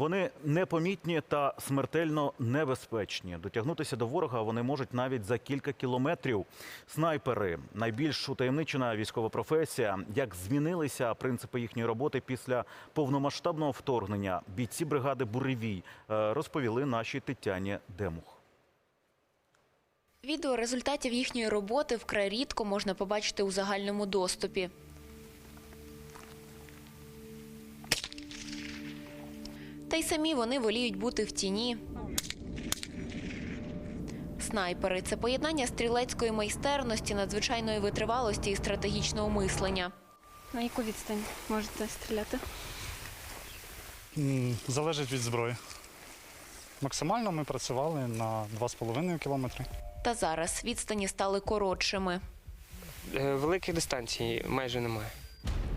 Вони непомітні та смертельно небезпечні. Дотягнутися до ворога вони можуть навіть за кілька кілометрів. Снайпери найбільш утаємничена військова професія. Як змінилися принципи їхньої роботи після повномасштабного вторгнення? Бійці бригади Буревій е, розповіли нашій Тетяні Демух. Відео результатів їхньої роботи вкрай рідко можна побачити у загальному доступі. Та й самі вони воліють бути в тіні. Снайпери це поєднання стрілецької майстерності, надзвичайної витривалості і стратегічного мислення. На яку відстань можете стріляти? Залежить від зброї. Максимально ми працювали на 2,5 кілометри. Та зараз відстані стали коротшими. Е, Великих дистанцій майже немає.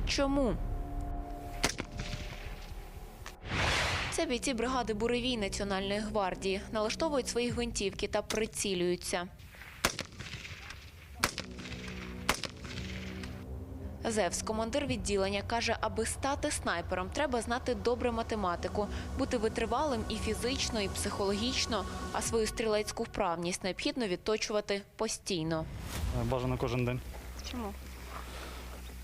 Чому? Це бійці бригади Буревій Національної гвардії налаштовують свої гвинтівки та прицілюються. Зевс, командир відділення, каже, аби стати снайпером, треба знати добре математику, бути витривалим і фізично, і психологічно, а свою стрілецьку вправність необхідно відточувати постійно. Бажано кожен день. Чому?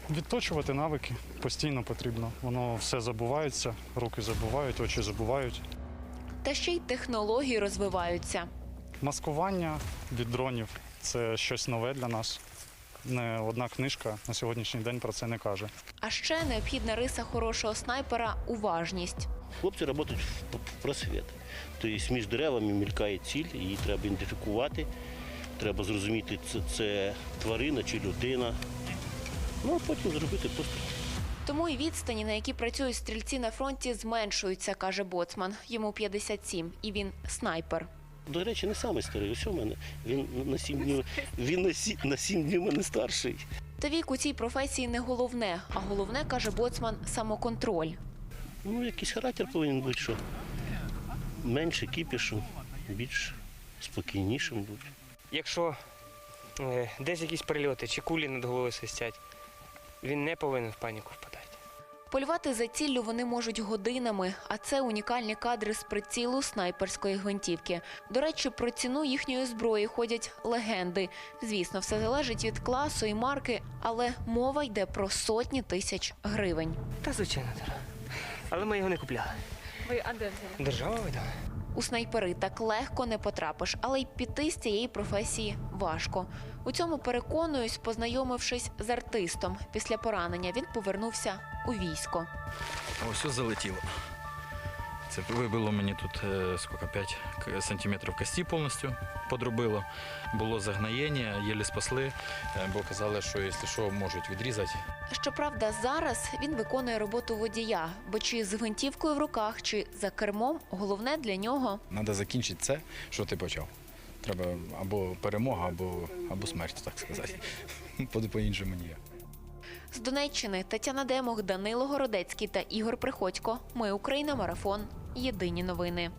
Відточувати навики постійно потрібно. Воно все забувається, руки забувають, очі забувають. Та ще й технології розвиваються. Маскування від дронів це щось нове для нас. Не одна книжка на сьогоднішній день про це не каже. А ще необхідна риса хорошого снайпера уважність. Хлопці працюють в просвіт. Тобто між деревами мількає ціль, її треба ідентифікувати. Треба зрозуміти, це, це тварина чи людина. Ну, а потім зробити постріл. Тому і відстані, на які працюють стрільці на фронті, зменшуються, каже боцман. Йому 57, і він снайпер. До речі, не самий старий. Ось у мене. Він на сім днів, він на сім, на сім днів мене старший. Та вік у цій професії не головне, а головне, каже боцман, самоконтроль. Ну, якийсь характер повинен бути, що менше кіпішу, більш спокійнішим бути. Якщо е, десь якісь прильоти чи кулі над головою свистять, він не повинен в паніку впадати. Полювати за ціллю вони можуть годинами, а це унікальні кадри з прицілу снайперської гвинтівки. До речі, про ціну їхньої зброї ходять легенди. Звісно, все залежить від класу і марки, але мова йде про сотні тисяч гривень. Та звичайно, так. Але ми його не купляли. Ви а де взяли? Держава видала. У снайпери так легко не потрапиш, але й піти з цієї професії важко. У цьому переконуюсь, познайомившись з артистом. Після поранення він повернувся у військо. Ось залетіло. Це вибило мені тут е, скільки, 5 сантиметрів кості повністю подрубило. Було загноєння, єлі спасли, е, бо казали, що якщо що, можуть відрізати. Щоправда, зараз він виконує роботу водія, бо чи з гвинтівкою в руках, чи за кермом, головне для нього Треба закінчити це, що ти почав. Треба або перемога, або, або смерть, так сказати. По- По-іншому ніяк. з Донеччини Тетяна Демох, Данило Городецький та Ігор Приходько. Ми Україна. Марафон. Єдині новини.